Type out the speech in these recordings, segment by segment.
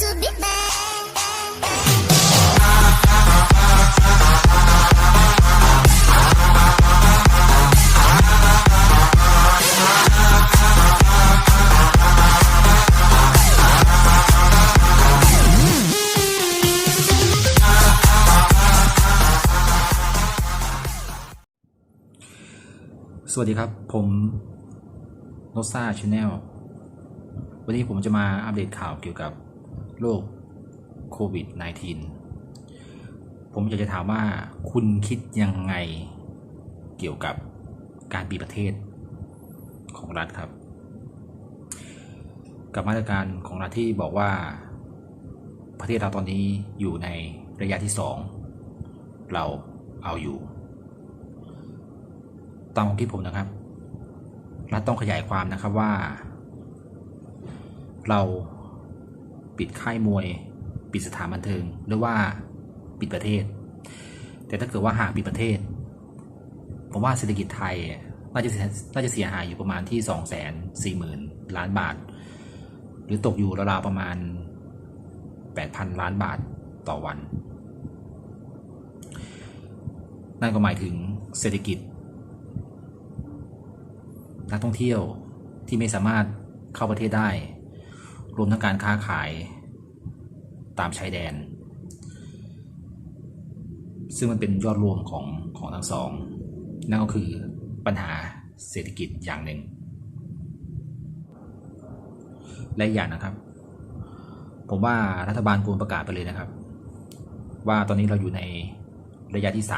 to be bad. สวัสดีครับ ผมโนซ่าชาแนลวันนี้ผมจะมาอัปเดตข่าวเกี่ยวกับ โรคโควิด -19 ผมอยากจะถามว่าคุณคิดยังไงเกี่ยวกับการปิดประเทศของรัฐครับ กับมาตรการของรัฐที่บอกว่าประเทศเราตอนนี้อยู่ในระยะที่สองเราเอาอยู่ ตามความคิดผมนะครับ รัฐต้องขยายความนะครับว่า เรา ปิดค่ายมวย ปิดสถานบันเทิง หรือว่าปิดประเทศ แต่ถ้าเกิดว่าหากปิดประเทศผมว่าเศรษฐกิจไทยน่าจะเสียน่าจะเสียหายอยู่ประมาณที่2 4 0 0 0 0ล้านบาท หรือตกอยู่ราวๆประมาณ 8,000 ล้านบาทต่อวัน นั่นก็หมายถึงเศรษฐกิจ นักท่องเที่ยวที่ไม่สามารถเข้าประเทศได้ รวมทั้งการค้าขายตามชายแดน ซึ่งมันเป็นยอดรวมของของทั้งสอง นั่นก็คือปัญหาเศรษฐกิจอย่างหนึ่ง และอย่างนะครับ ผมว่ารัฐบาลควรประกาศไปเลยนะครับ ว่าตอนนี้เราอยู่ในระยะที่ 3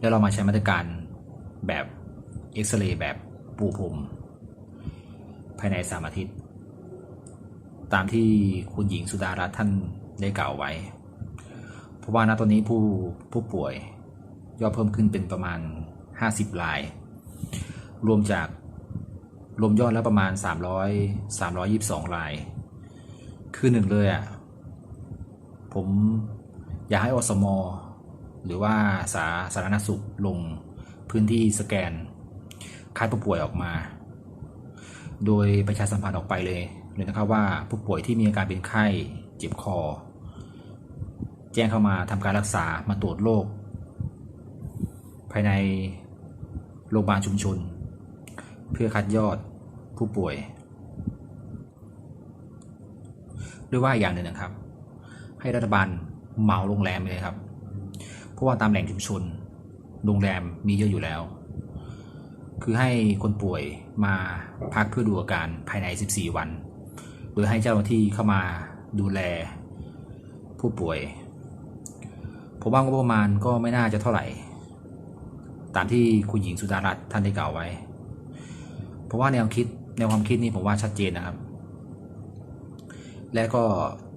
แล้วเรามาใช้มาตรการแบบเอ็กซเรย์แบบปูพรม ภายในสามอาทิตย์ ตามที่คุณหญิงสุดารัตน์ท่านได้กล่าวไว้ เพราะว่าณตอนนี้ผู้ผู้ป่วยยอดเพิ่มขึ้นเป็นประมาณ 50ราย รวมจากรวมยอดแล้วประมาณ 300 322ราย คือหนึ่งเลยอะ ผมอยากให้อสมหรือว่าสาสาธารณสุขลงพื้นที่สแกนคัดผู้ป่วยออกมา โดยประชาสัมพันธ์ออกไปเลยเลยนะครับว่าผู้ป่วยที่มีอาการเป็นไข้เจ็บคอ แจ้งเข้ามาทำการรักษามาตรวจโรคภายในโรงพยาบาลชุมชน เพื่อคัดยอดผู้ป่วย ด้วยว่าอย่างหนึ่งนะครับ ให้รัฐบาลเหมาโรงแรมเลยครับ เพราะว่าตามแหล่งชุมชน โรงแรมมีเยอะอยู่แล้ว คือให้คนป่วยมาพักเพื่อดูอาการภายใน 14 วัน โดยให้เจ้าหน้าที่เข้ามาดูแลผู้ป่วย ผมว่างบประมาณก็ไม่น่าจะเท่าไหร่ ตามที่คุณหญิงสุดารัตน์ท่านได้กล่าวไว้ เพราะว่าแนวคิดแนวความคิดนี่ผมว่าชัดเจนนะครับ และก็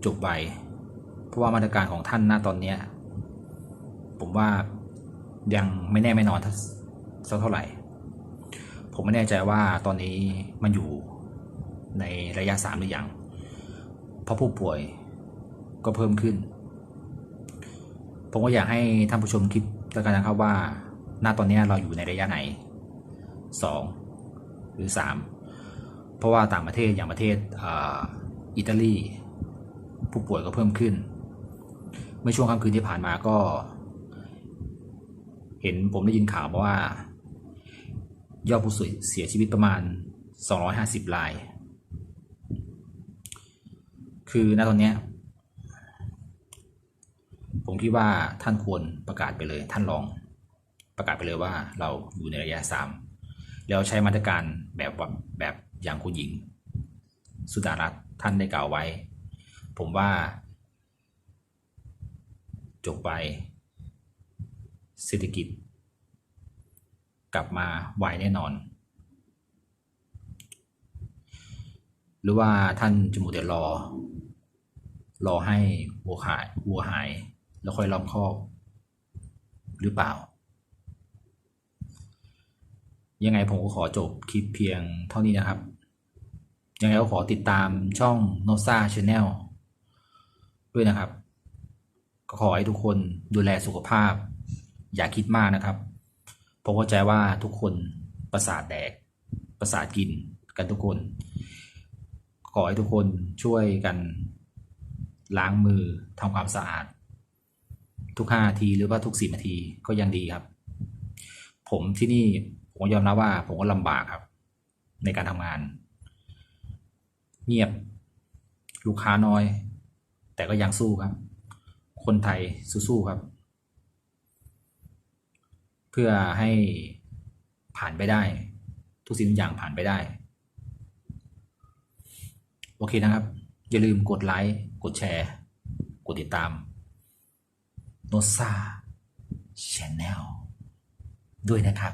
จบไปเพราะว่ามาตรการของท่านณตอนนี้ ผมว่ายังไม่แน่ไม่นอนสักเท่าไหร่ ผมไม่แน่ใจว่าตอนนี้มันอยู่ในระยะสามหรือยัง เพราะผู้ป่วยก็เพิ่มขึ้น ผมก็อยากให้ท่านผู้ชมคิดแล้วกันนะครับว่าณตอนนี้เราอยู่ในระยะไหน 2 หรือ 3 เพราะว่าต่างประเทศอย่างประเทศอิตาลี ผู้ป่วยก็เพิ่มขึ้น เมื่อช่วงค่ำคืนที่ผ่านมาก็ เห็นผมได้ยินข่าวว่า ยอดผู้เสียชีวิตประมาณ 250ราย คือณตอนเนี้ยผมคิดว่าท่านควรประกาศไปเลย ท่านลองประกาศไปเลยว่าเราอยู่ในระยะสามแล้วใช้มาตรการแบบแบบอย่างคุณหญิง สุดารัตน์ท่านได้กล่าวไว้ ผมว่า จบไป เศรษฐกิจ กลับมาไวแน่นอน หรือว่าท่านจะหมูแต่รอ รอให้วัวหายวัวหาย แล้วค่อยล้อมคอกหรือเปล่า ยังไงผมก็ขอจบคลิปเพียงเท่านี้นะครับ ยังไงก็ขอติดตามช่อง n o s a Channel ด้วยนะครับ ก็ขอให้ทุกคนดูแลสุขภาพ อย่าคิดมากนะครับ ผมเข้าใจว่าทุกคนประสาทแดกประสาทกินกันทุกคน ขอให้ทุกคนช่วยกัน ล้างมือทำความสะอาด ทุกห้าทีหรือว่าทุกสิบนาทีก็ยังดีครับ ผมที่นี่ผมยอมรับว่า ผมก็ลำบากครับ ในการทำงาน เงียบลูกค้าน้อย แต่ก็ยังสู้ครับ คนไทยสู้ๆครับ เพื่อให้ผ่านไปได้ ทุกสิ่งทุกอย่างผ่านไปได้ โอเคนะครับ อย่าลืมกดไลค์ กดแชร์ กดติดตามโนซาชแนลด้วยนะครับ